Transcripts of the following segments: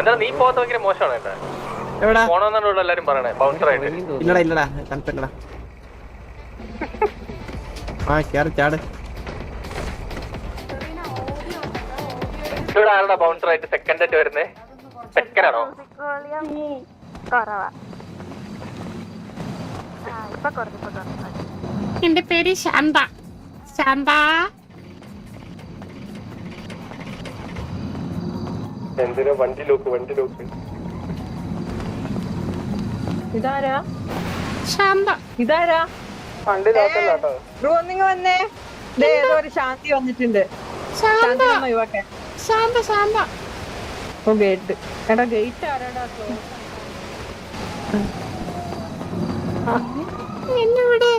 എന്താ നീ പോകാത്ത ഭയങ്കര മോശമാണ് കേട്ടാ. എവിടാ? പോണോന്നാണ് എല്ലാരും പറയണേ ബൗൺസർ ആയിട്ട്. ഇല്ലടാ ആ കേറി ചാട്. ഇവിടെ ആരുടെ ബൗൺസർ ആയിട്ട് സെക്കൻഡ് ആയിട്ട് വരുന്നേ. ആണോ? എന്റെ പേര് ശാന്ത. ശാന്ത. എന്തിനാ വണ്ടി ലോക്ക് വണ്ടി ലോക്ക്? ഇതാരാ? ശാന്ത. ഇതാരാ? വണ്ടി ലോക്കല്ലാട്ടോ ബ്രോ ഒന്നിങ്ങ വന്നേ. ദേ ഏതോ ഒരു ശാന്തി വന്നിട്ടുണ്ട്. ശാന്ത. ശാന്തി യുവാക്കെ ശാന്ത ശാന്ത. ഓ ഗേറ്റ്. എടാ ഗേറ്റ് ആരാടാ? close? എന്നെ വിട്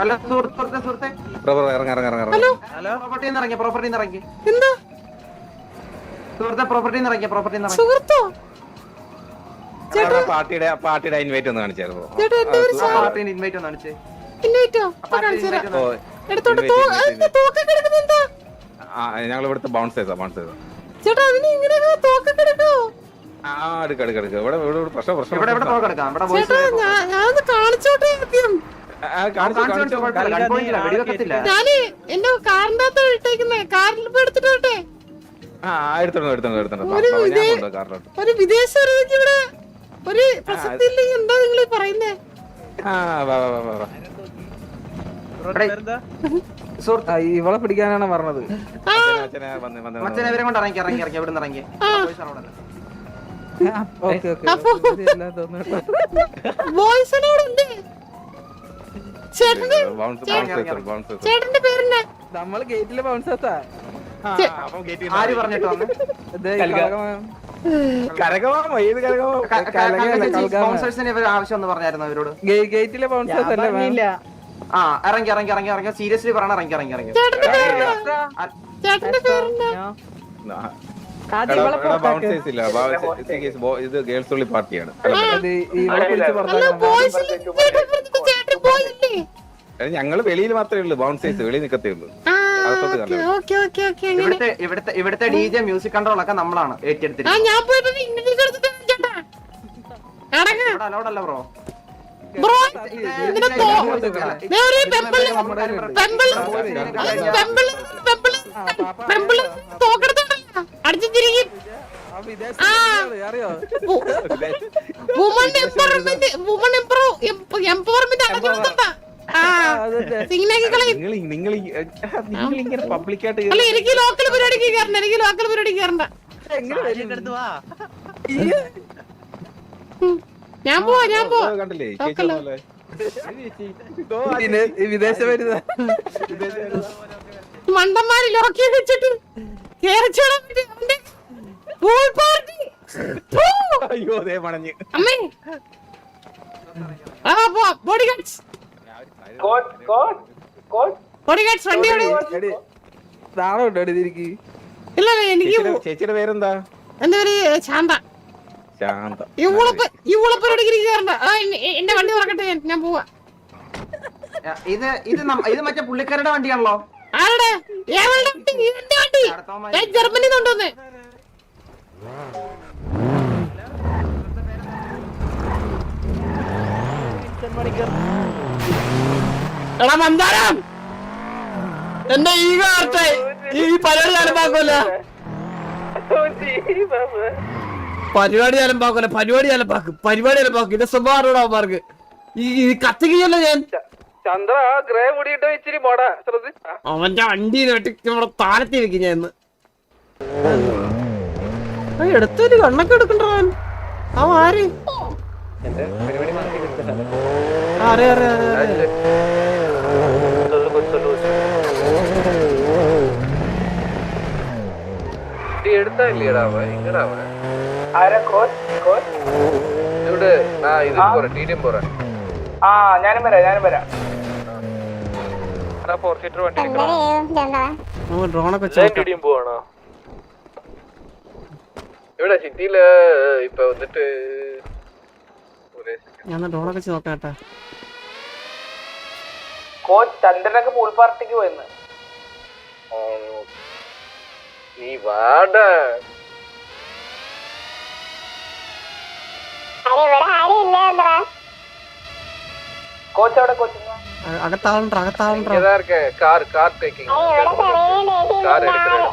ഹലോ സുഹൃത്ത് സുഹൃത്തെ സുഹൃത്തെ. ഇറങ്ങ ഇറങ്ങ ഇറങ്ങ ഹലോ? ഹലോ പ്രോപ്പർട്ടിന്ന് ഇറങ്ങി പ്രോപ്പർട്ടിന്ന് ഇറങ്ങി. എന്താ? സുഹൃത്തെ പ്രോപ്പർട്ടിന്ന് ഇറങ്ങി പ്രോപ്പർട്ടിന്ന് ഇറങ്ങി. സുഹൃത്തോ? പാർട്ടിയുടെ പാർട്ടിയുടെ ഇൻവൈറ്റ് ഒന്ന് കാണിച്ചായിരുന്നു. ഇൻവൈറ്റ് ഒന്ന് കാണിച്ചേ. ഇൻവൈറ്റോ എന്താ ആ ഞങ്ങൾ ഇവിടുത്തെ ബൗൺസ് ചെയ്താ ബൗൺസ് ചെയ്താ? ചേട്ടാ അതിന് ഇങ്ങനെ തോക്ക കിടക്കോ ആ എടുക്ക എടുക്ക എടുക്ക. ഇവിടെ ഇവിടെ പ്രശ്നം പ്രശ്നം ഇവിടെ ഇവിടെ. ഇവിടെ ഞാൻ ഞാനൊന്ന് കാണിച്ചോട്ടെ ആദ്യം. ഞാൻ എന്റെ കാറിന്റെ അകത്ത് ഇട്ടേക്കുന്നേ കാറിൽ എടുത്തിട്ട് ഒരു വിദേശ ഇവിടെ ഒരു പ്രസക്തി ഇല്ലെങ്കിൽ എന്താ നിങ്ങൾ പറയുന്നേ? ആ വാ വാ വാ വാ, വാ സുഹൃത്ത് ഇവളെ പിടിക്കാനാണ് പറഞ്ഞത്. ഓക്കെ അച്ഛനെ അച്ഛനെ വന്ന് വന്ന് മച്ചനെ ഇവരെ കൊണ്ട് ഇറങ്ങി ഇറങ്ങി ഇറങ്ങി ഇവിടെ ഉണ്ട്. ചേട്ടന്റെ പേരെന്നാ നമ്മൾ ഗേറ്റിലെ ആര് പറഞ്ഞിട്ട് വന്നു? കരകമാമോ ഏത് ആവശ്യം പറഞ്ഞായിരുന്നു അവരോട് ഗേറ്റിലെ ആ ഇറങ്ങി ഇറങ്ങി ഇറങ്ങി ഇറങ്ങി. സീരിയസ്ലി പറയണ ഇറങ്ങി ഇറങ്ങി ഇറങ്ങി. ഇത് ഗേൾസ് ഉള്ളി പാർട്ടിയാണ് ഞങ്ങൾ വെളിയിൽ മാത്രമേ ഉള്ളൂ ബൗൺസേഴ്സ് വെളിയിൽ നിക്കത്തേ ഉള്ളൂ ഓക്കെ കയറില്ല. ഓക്കെ ഓക്കെ ഓക്കെ അങ്ങനെ ഇവിടുത്തെ ഇവിടുത്തെ ഇവിടുത്തെ ഡി ജെ മ്യൂസിക് കൺട്രോൾ ഒക്കെ നമ്മളാണ് ആ ഞാൻ പോയിട്ട് ഇംഗ്ലീഷ് എടുത്തിട്ട് ചേട്ടാ അടങ്ങ ഇവിടെ allowed അല്ല ബ്രോ ബ്രോ ഇതിനെ തോ ദേ ഒരു അടിച്ചു തിരികെ വുമൺ എംപവർമെന്റ് വുമൺ അടഞ്ഞു നിങ്ങൾ നിങ്ങൾ നിങ്ങൾ ഇങ്ങനെ പബ്ലിക്കായിട്ട് അല്ല എനിക്ക് ലോക്കൽ പരിപാടിക്ക് കയറണ്ട എനിക്ക് ലോക്കൽ പരിപാടിക്ക് കയറണ്ട. ഞാൻ പോവാ ഞാൻ പോവാ. കണ്ടില്ലേ? വിദേശ മണ്ടന്മാര് ലോക്കി വെച്ചിട്ട് പൂൾ പാർട്ടി. അയ്യോ അതേ പണഞ്ഞ് അമ്മേ. ആ പോ ബോഡി ഗാർഡ്സ് ചേച്ചിയുടെ- പേരെന്താ? എന്താ പേര് ശാന്ത. ശാന്ത. കയറണ്ട ആ എന്നെ- എന്റെ വണ്ടി തുറക്കട്ടെ ഞാൻ പോവാ. ഇത് ഇത് ഇത് മറ്റേ പുള്ളിക്കാരുടെ വണ്ടിയാണല്ലോ. ആരുടെ? എന്റെ വണ്ടി? ഞാൻ ജർമ്മനി കൊണ്ടുവന്നേ. എടാ മന്ദാരം! എന്റെ ഈ കാർത്തെ ഈ പരിപാടി അലമ്പാക്കൂല പരിപാടി അലമ്പാക്കൂല പരിപാടി അലമ്പാക്കും പരിപാടി അലമ്പാക്കും സ്വഭാവം അവന്മാർക്ക്. ഈ കത്തിക്കില്ല ഞാൻ. ചന്ദ്ര ഗ്രേ മുടിയിട്ട് ഇച്ചിരി മോടാ. അവന്റെ അണ്ടി നമ്മുടെ വെക്കും ഞാൻ എടുത്തൊരു കണ്ണൊക്കെ എടുക്കണ്ടോ അവൻ. ആര്? ആ, അറിയാം അറിയാം അറിയാം, അറിയാം എടുത്തില്ലേടാ ഇങ്ങടാ ഇവിടെ ആ ഇത് പോറ ടീഡിയം പോറ ആ ഞാനും വരാം ഞാനും വരാം. ഫോർ സീറ്റർ വണ്ടി അവൻ ഡ്രോണൊക്കെ വെച്ച് ടിഡിഎം പോവാണോ? ഇവിടെ സിറ്റിയിൽ? ഇപ്പൊ വന്നിട്ട് ഒരേ ഞാൻ ഡ്രോണൊക്കെ വെച്ച് നോക്കാം കേട്ടാ. കോച്ച് ചന്ദ്രനൊക്കെ പൂൾ പാർട്ടിക്ക് പോയെന്ന്. நீ வாட. அகத்தாளன்ற அகத்தாளன்ற. இருக்க. கார் கார் டேக்கிங் கார் எடுக்கிறேன்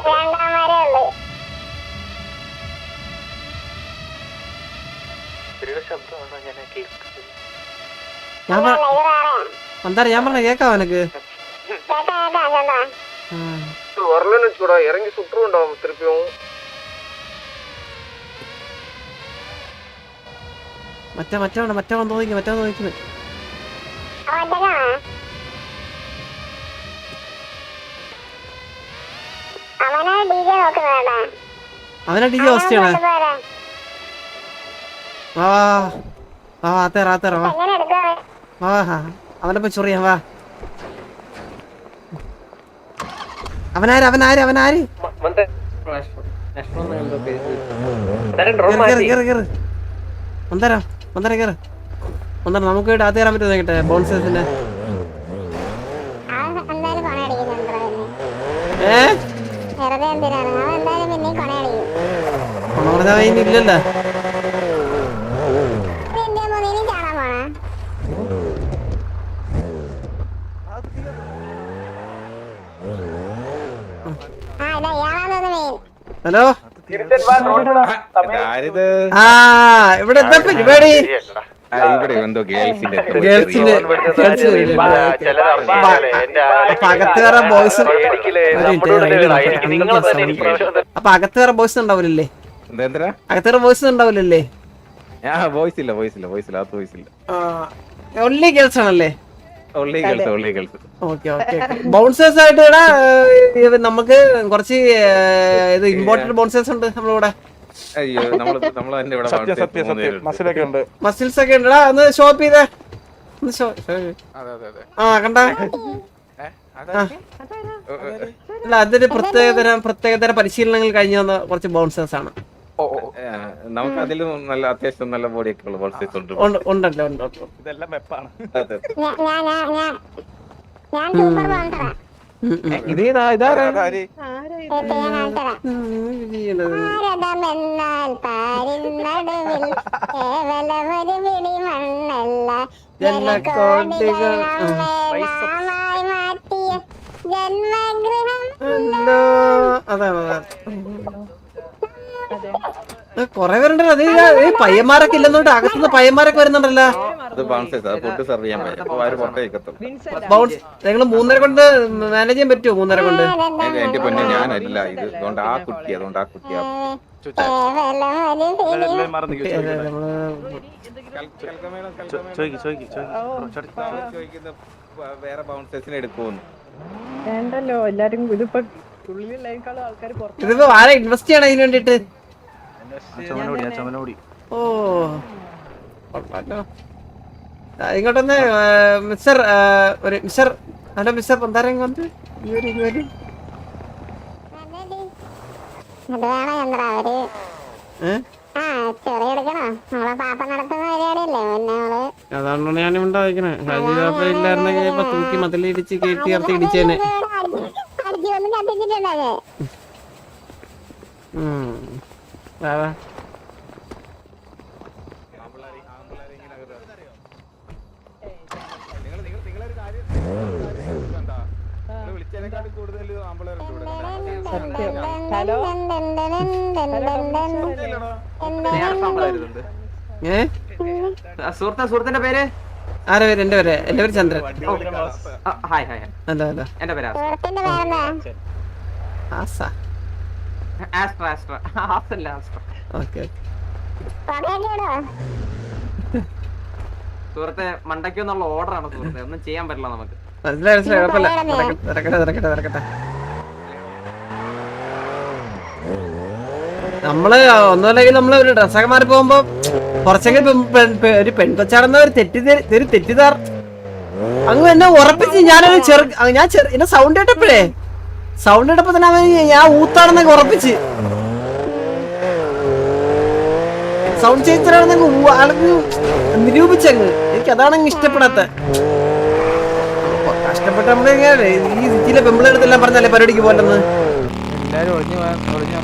வந்தாரு ஏமாங்க கேட்கா எனக்கு? வரலன்னு வச்சுக்கூடா இறங்கி சுற்றுவோம்டா அவன் திருப்பியும் മറ്റേ മറ്റേ വേണ്ട മറ്റേ വന്ന് തോന്നിക്കുന്നു മറ്റേ തോന്നിക്കുന്നു അവനെ ഡി ജെ നോക്കുന്നതാടാ അവനെ ഡി അവസ്ഥയാണ് വാ വാ വാ വാ ആത്തേറ ആത്തേറ വാ എങ്ങനെ എടുക്കാറ് വാ വാ അവനെ പോയി ചൊറിയാ വാ അവനാര് അവനാര് അവനാര്? കേറ് നമുക്ക് വേണ്ടി പറ്റുന്നേ കയറാൻ എന്തായാലും കൊണയടിക്കുന്നുണ്ടോ ഏ? വെറുതെ ഹലോ? ആ ഇവിടെ എന്താ പരിപാടി? ബോയ്സ് അപ്പൊ ബോയ്സ് ഉണ്ടാവില്ലല്ലേ? ബോയ്സ് ഉണ്ടാവില്ലല്ലേ? വോയിസ് ഇല്ല വോയിസ് ഇല്ല വോയിസ് ഇല്ല അത് വോയിസ് ഇല്ല. ഗേൾസ് ആണല്ലേ? ബൗൺസേഴ്സ് ആയിട്ട് ഇവിടെ നമുക്ക് കുറച്ച് ഇത് ഇമ്പോർട്ടന്റ് ബൗൺസേഴ്സ് ഉണ്ട് നമ്മളിവിടെ. മസിൽസ് ഒക്കെ ഉണ്ടടാ ഒന്ന് ഷോപ്പ് ചെയ്തേ. ആ കണ്ട? അല്ല അതൊരു പ്രത്യേകതരം പ്രത്യേകതര പരിശീലനങ്ങൾ കഴിഞ്ഞ വന്ന കുറച്ച് ബൗൺസേഴ്സ് ആണ്. നമുക്ക് അതിലും നല്ല അത്യാവശ്യം നല്ല ബോഡിയൊക്കെ ഉള്ള ബോൾസേഴ്സ് ഉണ്ട്. ഉണ്ട് ഉണ്ടല്ലോ ഉണ്ട് ഉണ്ട്. ഇതെല്ലാം വെപ്പാണ് അതെ. ഇത് ഇതാ ഇതാരാ ജന്മഗൃഹം അതാണ് കൊറേ പേരുണ്ടല്ലോ. അത് ഈ പയ്യന്മാരൊക്കെ ഇല്ലെന്നോട്ട് അകത്തുനിന്ന് പയ്യന്മാരൊക്കെ വരുന്നുണ്ടല്ലോ. ബൗൺസ് നിങ്ങൾ മൂന്നര കൊണ്ട് മാനേജ് ചെയ്യാൻ പറ്റുമോ മൂന്നര കൊണ്ട്? എന്റെ പൊന്നെ ഞാനല്ല ഇത് അതുകൊണ്ട് ആ കുട്ടി അതുകൊണ്ട് ആ കുട്ടി വേറെ ബൗൺസേഴ്സിനെ എടുക്കുമെന്ന് വേണ്ടല്ലോ എല്ലാരും ഇതിപ്പോ ഇതിപ്പോ ആരെ ഇൻവെസ്റ്റ് ചെയ്യണം അതിന് വേണ്ടിട്ട് ഓ. ഇങ്ങോട്ടൊന്ന് മിസ്റ്റർ ഒരു മിസ്റ്റർ ഹലോ മിസ്റ്റർ പന്താരം വന്ന്. ഈ ഒരു പാപ്പ അതാണ് ഞാൻ ഉണ്ടായിരിക്കണേ. ഇല്ലായിരുന്നെങ്കിൽ ഇപ്പൊ തൂക്കി മതിലിടിച്ച് കയറ്റി ഇറത്തി ഇടിച്ചേനെ. അടിച്ചു വന്ന് കത്തിച്ചിട്ടുണ്ടത് ഉം. ഹലോ ഏ? സുഹൃത്തെ സുഹൃത്തിന്റെ പേര്? ആരെ പേര്? എന്റെ പേര്. എന്റെ പേര് ചന്ദ്രൻ. Hi hi. അല്ല അല്ല. എന്റെ പേര് ആസ. ആസ്ട്ര ആസ്ട്ര ആസല്ല ആസ്ട്ര ഓക്കെ സുഹൃത്തെ മണ്ടയ്ക്കെന്നുള്ള ഓർഡറാണ് സുഹൃത്തെ. ഒന്നും ചെയ്യാൻ പറ്റില്ല നമുക്ക്. മനസ്സിലായി മനസ്സിലായി. കുഴപ്പമില്ല. തിരക്കട്ടെ തിരക്കട്ടെ തിരക്കട്ടെ നമ്മൾ ഒന്നുമല്ലെങ്കിൽ നമ്മൾ ഒരു ഡ്രസ്സൊക്കെ മാറി പോകുമ്പോ കുറച്ചെങ്കിലും ഒരു പെൺകൊച്ചാണെന്ന ഒരു തെറ്റിദ്ധ- ഒരു തെറ്റിദ്ധാർ. അങ്ങ് എന്നെ ഉറപ്പിച്ച് ഞാനൊരു ചെറു ഞാൻ ചെറു എന്നെ സൗണ്ട് കേട്ടപ്പോഴേ സൗണ്ട് കേട്ടപ്പോ തന്നെ ഞാൻ ഊത്താണെന്നൊക്കെ ഉറപ്പിച്ച്. സൗണ്ട് ചേച്ചറാണെന്നങ്ങ് ആൾക്ക് നിരൂപിച്ചങ്ങ്. എനിക്ക് അതാണ് ഇഷ്ടപ്പെടാത്ത. കഷ്ടപ്പെട്ട് നമ്മളെ ഈ സിറ്റിയിലെ പെമ്പിളെടുത്തെല്ലാം പറഞ്ഞല്ലേ പരിപാടിക്ക് പോലെന്ന് എല്ലാരും ഒളിഞ്ഞു ഒളിഞ്ഞു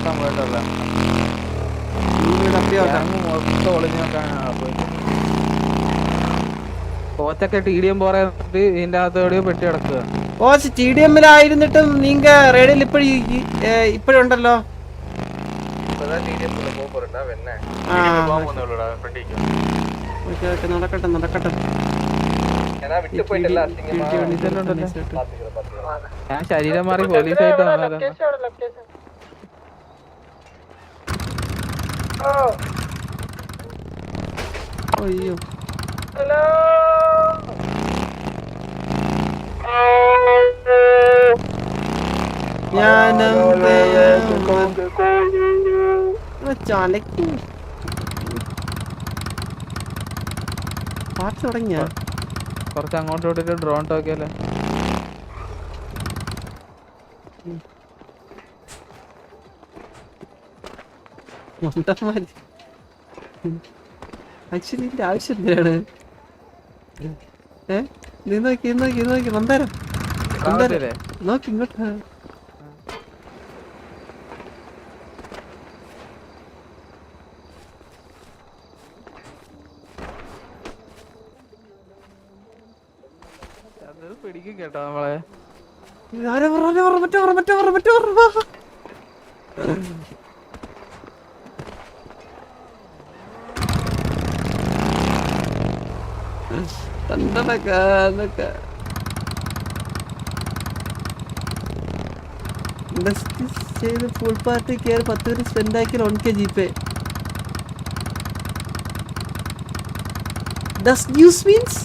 ഇതിന്റെ അകത്ത് പെട്ടി കിടക്കുക ഓ സി ഡി എമ്മിലായിരുന്നിട്ടും നിങ്ങൾ റേഡിയിൽ ഇപ്പോഴും ഇപ്പോഴുണ്ടല്ലോ? ഓക്കെ. നടക്കട്ടെ നടക്കട്ടെ. ഞാൻ ശരീരം മാറി പോലീസായിട്ട് അയ്യോ. ഹലോ ചാലക്ക് പാട്ട് തുടങ്ങിയ കുറച്ച് അങ്ങോട്ട് വിട്ടിട്ട് ഡ്രോൺ ടോക്കിയല്ലേ ആക്ച്വലി ഇതിന്റെ ആവശ്യം എന്തിനാണ് ഏ നീ നോക്കി നോക്കി നോക്കി. മന്ദാരം മന്ദാരം നോക്കി ഇങ്ങോട്ട്. പിടിക്കും കേട്ടോ നമ്മളെ. മറ്റേ മറ്റേ പറ മറ്റേ കണ്ടടക്ക ഇൻഡസ്ട്രി ചെയ്ത് ഫുൾ പാർട്ടി കയറി പത്ത് മിനിറ്റ് സ്പെൻഡ് ആക്കി one K G pay does news മീൻസ്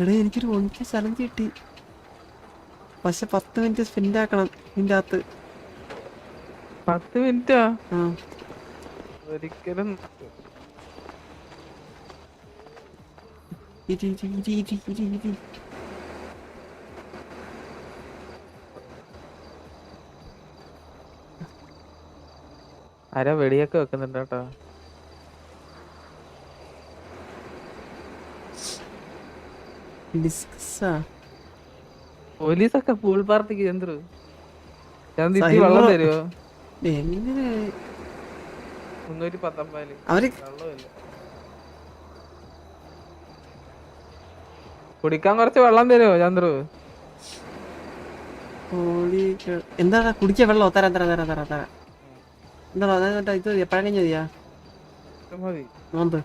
എടാ എനിക്കൊരു വൺ കെ ചലഞ്ച് കിട്ടി. പക്ഷെ പത്ത് മിനിറ്റ് സ്പെൻഡ് ആക്കണം ഇതിന്റെ അകത്ത്. പത്ത് മിനിറ്റാ ഒരിക്കലും ഇരി ഇരി ഇരി ഇരി ഇരി ഇരി ആരാ വെടിയൊക്കെ വെക്കുന്നുണ്ട് കേട്ടോ? ഡിസ്കസാ. പോലീസൊക്കെ പൂൾ പാർട്ടിക്ക് ചെന്തു സൈബർ- വെള്ളം തരുമോ എങ്ങനെ? മുന്നൂറ്റി പത്തൊമ്പതിൽ. അവർ വെള്ളമില്ല. കുടിക്കാൻ കുറച്ച് വെള്ളം തരുമോ ചന്ദ്രു? എന്താ കുടിക്കാൻ വെള്ളം തരാം തരാം തരാം തരാം തരാം. എന്താ അതാ ഇത് എപ്പോഴാ കഴിഞ്ഞ മതിയാ? ഇത് മതി. നോമ്പ്.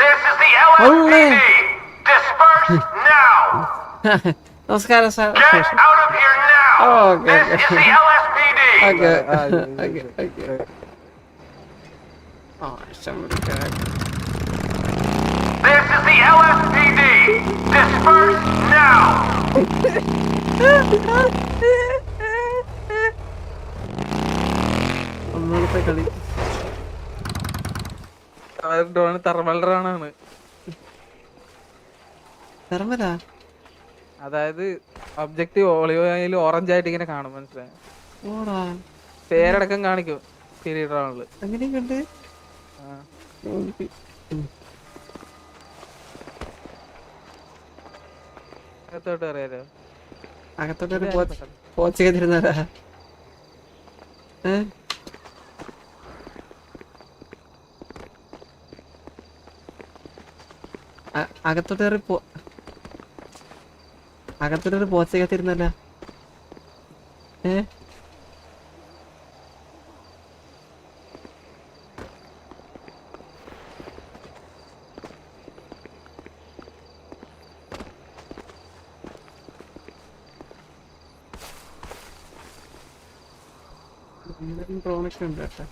This is the LSPD. Disperse now. നമസ്കാരം sir. Okay. Okay okay okay. ആ ഇഷ്ടം This is the LSPD. Disperse now. ഒന്നാമത്തെ കളി ഡ്രോൺ തെർമൽ തെർമലാ അതായത് ഒബ്ജക്റ്റീവ് ഒളിയോയിൽ ഓറഞ്ച് ആയിട്ട് ഇങ്ങനെ കാണും മനസ്സിലായി? പേരടക്കം കാണിക്കും പീരീഡ് റൗണ്ടിൽ അകത്തോട്ട് അറിയാലോ അകത്തോട്ട് ഏ? അകത്തോട്ട് കയറി പോ അകത്തോട്ട് പോച്ചൊക്കെ തരുന്നല്ല ഏ ഡ്രോണൊക്കെ ഉണ്ട് കേട്ടോ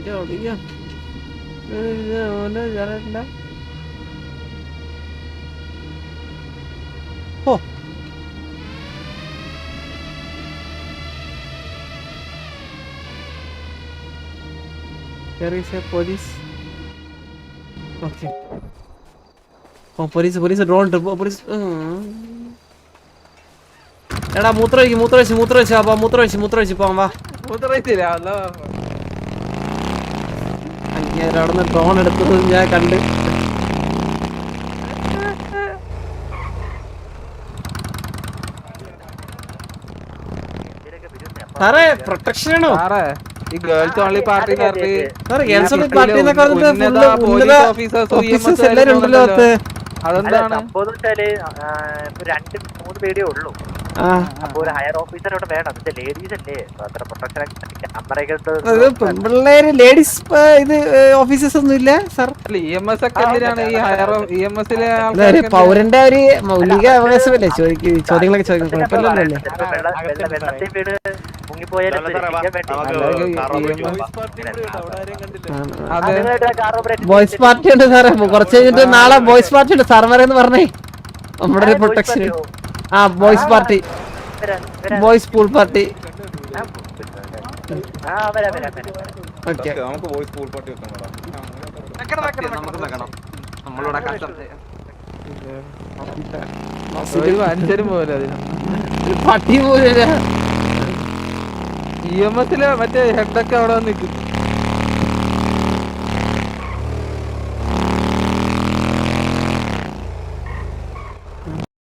ശരി ഒടിയാ ഓനെ ഞാനല്ല ഓ There is a police. Okay. ഓ പോലീസ് പോലീസ് ഡ്രോൺ ഉണ്ട്. പോലീസ് എടാ മൂത്രമൊഴിക്ക് മൂത്രമൊഴിച്ച് മൂത്രമൊഴിച്ച് അപ്പൊ മൂത്രമൊഴിച്ച് മൂത്രമൊഴിച്ച് പോവാം വാ. മൂത്രമൊഴിച്ചില്ല അങ്ങനെ അവിടെ നിന്ന് ഡ്രോൺ എടുത്തത് ഞാൻ കണ്ട്. സാറേ പ്രൊട്ടക്ഷൻ ആണോ സാറേ ഈ ഗേൾസ് ഓൺലി സാറേ ഗേൾസ് ഓൺലി പാർട്ടി എന്നൊക്കെ പറഞ്ഞിട്ട് ഓഫീസേഴ്സ് ഉണ്ടല്ലോ അതെന്താണ്? രണ്ട് മൂന്ന് പേരേ ഉള്ളൂ. ലേഡീസ് ഇത് ഓഫീസേഴ്സ് ഒന്നും ഇല്ല സാർ ഇ ഒക്കെ എന്തിനാണ് ഈ ഹയർ ഇ എം എസിലെ പൗരന്റെ ഒരു മൗലിക അവകാശമല്ലേ? ചോദിക്കും ചോദ്യങ്ങളൊക്കെ ചോദിക്കും കുഴപ്പമില്ലല്ലേ ബോയ്സ് പാർട്ടി ഉണ്ട് സാറേ കുറച്ച് കഴിഞ്ഞിട്ട് നാളെ ബോയ്സ് പാർട്ടി ഉണ്ട് സാർമാരെന്ന് പറഞ്ഞേ. നമ്മുടെ ഒരു പ്രൊട്ടക്ഷൻ ആ boys party boys pool party ആ വരാം വരാം വരാം. ഓക്കെ നമുക്ക് ബോയ്സ് പൂൾ പാർട്ടി നമുക്ക് വെക്കണം. നമ്മളിവിടെ കഷ്ടം ഒരു മനുഷ്യരും പോലെ അതിന്. പട്ടി പോലെ ഇ എം എസിലെ മറ്റേ ഹെഡൊക്കെ അവിടെ വന്ന് നിൽക്കും.